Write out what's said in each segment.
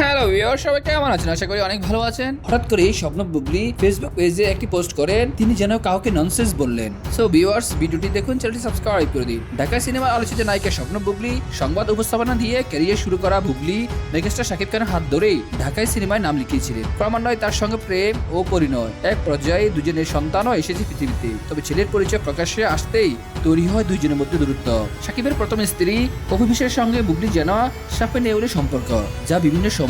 Hello viewer সবাই কেমন আছেন? আশা করি অনেক ভালো আছেন। হঠাৎ করে স্বপ্ন বুবলি ফেসবুক পেজে একটি পোস্ট করেন, তিনি যেন কাউকে ননসেন্স বললেন। সো ভিউয়ার্স ভিডিওটি দেখুন চ্যানেলটি সাবস্ক্রাইব করে দিন। ঢাকা সিনেমা আলোচিত নায়িকা স্বপ্ন বুবলি, সংবাদ উপস্থাপনা দিয়ে ক্যারিয়ার শুরু করা বুবলি মেগাস্টার শাকিব খানের হাত ধরেই ঢাকায় সিনেমায় নাম লিখিয়েছিলেন। ক্রমান্বয়ে তার সঙ্গে প্রেম ও পরিণয়, এক পর্যায়ে দুজনের সন্তানও এসেছে পৃথিবীতে। তবে ছেলের পরিচয় প্রকাশ্যে আসতেই তৈরি হয় দুইজনের মধ্যে দূরত্ব। সাকিবের প্রথম স্ত্রী অভিবিশের সঙ্গে বুবলি যেন সাপে নেউলে সম্পর্ক, যা বিভিন্ন সময়ে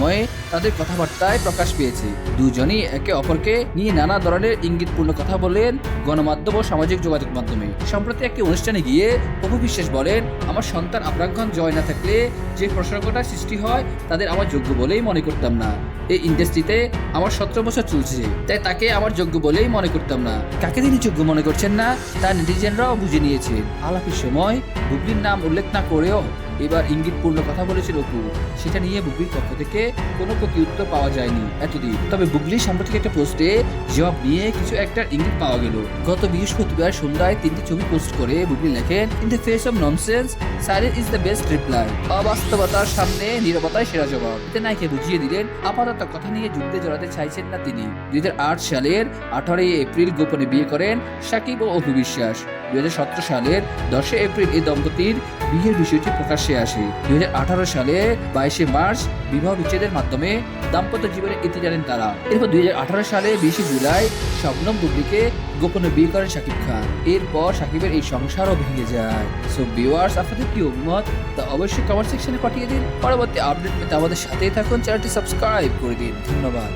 তাদের কথাবার্তায় প্রকাশ পেয়েছে। দুজনই একে অপরকে নিয়ে নানা ধরনের ইঙ্গিতপূর্ণ কথা বলেন গণমাধ্যম ও সামাজিক যোগাযোগ মাধ্যমে। সম্প্রতি একটি অনুষ্ঠানে গিয়ে প্রভু বিশ্বাস বলেন, আমার সন্তান আবরাক্ষণ জয় না থাকলে যে প্রসঙ্গটা সৃষ্টি হয়, তাদের আমার যোগ্য বলেই মনে করতাম না। এই ইন্ডাস্ট্রিতে আমার সতেরো বছর চলছে, তাই তাকে আমার যোগ্য বলেই মনে করতাম না। কাকে তিনি যোগ্য মনে করছেন না তা নেটিজেনরাও বুঝে নিয়েছে। আলাপের সময় বুবলির নাম উল্লেখ না করেও এবার ইঙ্গিতপূর্ণ কথা বলেছিল অপু সেটা নিয়ে বুবলির পক্ষ থেকে কোনো প্রতি উত্তর পাওয়া যায়নি এতদিন। তবে বুবলির সাম্প্রতিক একটা পোস্টে জবাব নিয়ে কিছু একটা ইঙ্গিত পাওয়া গেল। গত বৃহস্পতিবার সন্ধ্যায় তিনটি ছবি পোস্ট করে বুবলি লেখেন in the face of nonsense silent is the best reply অবাস্তবতার সামনে নিরবতাই সেরা জবাব। এতে নাইকে বুঝিয়ে দিলেন, আপাতত কথা নিয়ে যুদ্ধে জড়াতে চাইছেন না তিনি। দুই হাজার আট সালের আঠারোই এপ্রিল গোপনে বিয়ে করেন সাকিব ও অপু বিশ্বাস। দুই হাজার সতেরো সালের দশই এপ্রিল এই দম্পতির বিয়ের বিষয়টি প্রকাশ্যে আসে। দুই হাজার আঠারো সালে বাইশে মার্চ বিবাহ বিচ্ছেদের মাধ্যমে দাম্পত্য জীবনে ইতি জানেন তারা। এরপর দুই হাজার আঠারো সালে বিশে জুলাই শবনম বুবলিকে গোপনে বিয়ে করেন শাকিব খান। এরপর শাকিবের এই সংসারও ভেঙে যায়। সো ভিউয়ার্স আপনাদের কি অভিমত, তা অবশ্যই কমেন্ট সেকশনে পাঠিয়ে দিন। পরবর্তী আপডেট পেতে আমাদের সাথেই থাকুন। চ্যানেলটি সাবস্ক্রাইব করে দিন। ধন্যবাদ।